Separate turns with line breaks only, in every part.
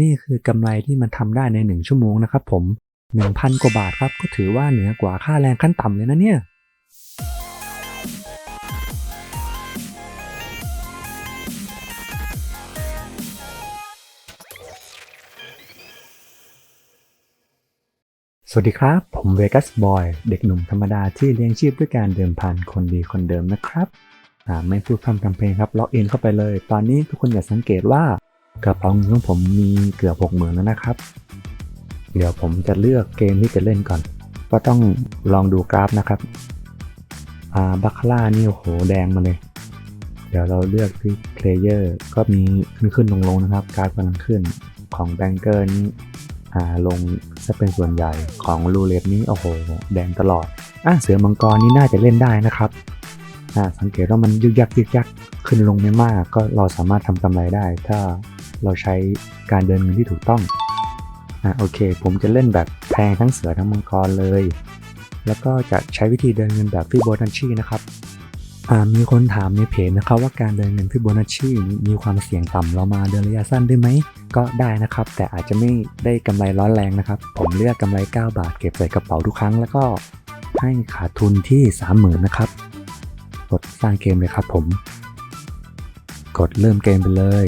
นี่คือกำไรที่มันทำได้ใน 1 ชั่วโมงนะครับผม 1,000 กว่าบาทครับ ก็ถือว่าเหนือกว่าค่าแรงขั้นต่ำเลยนะเนี่ยสวัสดีครับ ผมเวกัสบอย เด็กหนุ่มธรรมดาที่เลี้ยงชีพด้วยการเดิมพันคนดีคนเดิมนะครับอ่าไม่พูดพร่ำทำเพลงครับ ล็อกอินเข้าไปเลย ตอนนี้ทุกคนอย่าสังเกตว่า กระเป๋าเงินของผมมีเกือบหกหมื่นแล้วนะครับ เดี๋ยวผมจะเลือกเกมที่จะเล่นก่อน ก็ต้องลองดูกราฟนะครับอ่าบัคคาร่านี่โอ้โหแดงมาเลย เดี๋ยวเราเลือกที่เพลเยอร์ก็มีขึ้นขึ้นลงลงนะครับกราฟกำลังขึ้นของแบงเกอร์นี่อ่าลงจะเป็นส่วนใหญ่ของรูเลตนี้โอ้โห แดงตลอดอะเสือมังกรนี่น่าจะเล่นได้นะครับอ่าสังเกตว่ามันยึกยักยึกยักขึ้นลงไม่มาก ก็เราสามารถทำกำไรได้ ถ้า เราใช้การเดินเงินที่ถูกต้อง อ่าโอเค ผมจะเล่นแบบแทงทั้งเสือทั้งมังกรเลย แล้วก็จะใช้วิธีเดินเงินแบบฟิโบนัชชีนะครับ อ่ามีคนถามในเพจนะครับว่าการเดินเงินฟิโบนัชชีมีความเสี่ยงต่ำเรามาเดินระยะสั้นได้ไหม ก็ได้นะครับ แต่อาจจะไม่ได้กำไรร้อนแรงนะครับ ผมเลือกกำไร 9 บาทเก็บใส่กระเป๋าทุกครั้ง แล้วก็ให้ขาดทุนที่ 30,000นะครับกดสร้างเกมเลยครับผม กดเริ่มเกมไปเลย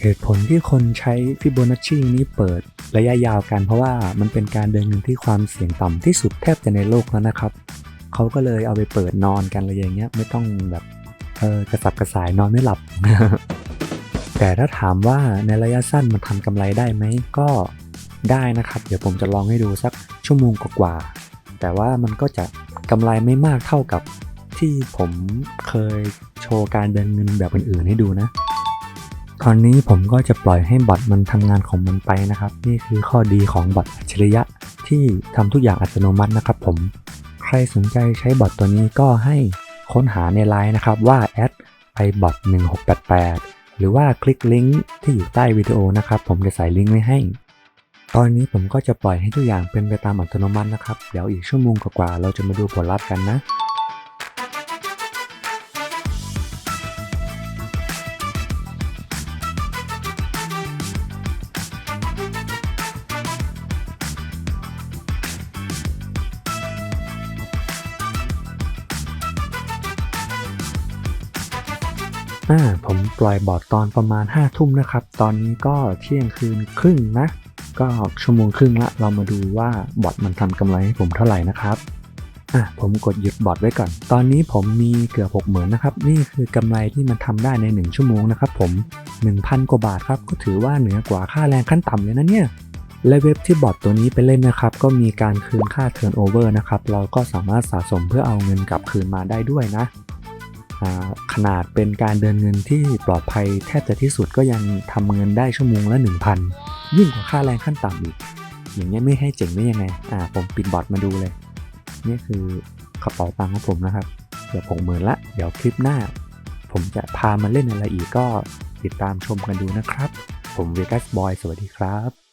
เหตุผลที่คนใช้ฟิโบนัชชีนี้เปิดระยะยาวกันเพราะว่ามันเป็นการเดินเงินที่ความเสี่ยงต่ำที่สุดแทบจะในโลกแล้วนะครับ เขาก็เลยเอาไปเปิดนอนกันอะไรอย่างเงี้ยไม่ต้องแบบเออกระสับกระสายนอนไม่หลับ แต่ถ้าถามว่าในระยะสั้นมันทำกำไรได้ไหมก็ได้นะครับ เดี๋ยวผมจะลองให้ดูสักชั่วโมงกว่าๆแต่ว่ามันก็จะกำไรไม่มากเท่ากับที่ผมเคยโชว์การเดินเงินแบบอื่นๆให้ดูนะ ตอนนี้ผมก็จะปล่อยให้บอทมันทำงานของมันไปนะครับ นี่คือข้อดีของบอทอัจฉริยะที่ทำทุกอย่างอัตโนมัตินะครับผม ใครสนใจใช้บอทตัวนี้ก็ให้ค้นหาในไลน์นะครับว่าแอดไปบอท1688 หรือว่าคลิกลิงก์ที่อยู่ใต้วิดีโอนะครับ ผมจะใส่ลิงก์ไว้ให้ ตอนนี้ผมก็จะปล่อยให้ทุกอย่างเป็นไปตามอัตโนมัตินะครับ เดี๋ยวอีกชั่วโมงกว่าๆเราจะมาดูผลลัพธ์กันนะ อ่าผมปล่อยบอร์ดตอนประมาณ5้าทุ่มนะครับ ตอนนี้ก็เที่ยงคืนครึ่งนะ ก็ชั่วโมงครึ่งละ เรามาดูว่าบอร์ดมันทำกำไรให้ผมเท่าไหร่นะครับอะผมกดหยุดบอร์ดไว้ก่อน ตอนนี้ผมมีเกือบหกหมื่นนะครับ นี่คือกำไรที่มันทำได้ใน 1 ชั่วโมงนะครับผม 1,000 กว่าบาทครับ ก็ถือว่าเหนือกว่าค่าแรงขั้นต่ำเลยนะเนี่ย และเว็บที่บอทตัวนี้ไปเล่นนะครับ ก็มีการคืนค่า turnover นะครับ เราก็สามารถสะสมเพื่อเอาเงินกลับคืนมาได้ด้วยนะ ขนาดเป็นการเดินเงินที่ปลอดภัยแทบจะที่สุดก็ยังทำเงินได้ชั่วโมงละ 1,000 ยิ่งกว่าค่าแรงขั้นต่ำอีก อย่างเงี้ไม่ให้เจ๋งได้ยังไง อ่า ผมปิดบอทมาดูเลย นี่คือกระเป๋าตังค์ของผมนะครับ เกือบหกหมื่นละ เดี๋ยวคลิปหน้า ผมจะพามาเล่นอะไรอีกก็ติดตามชมกันดูนะครับ ผมเวกัสบอยสวัสดีครับ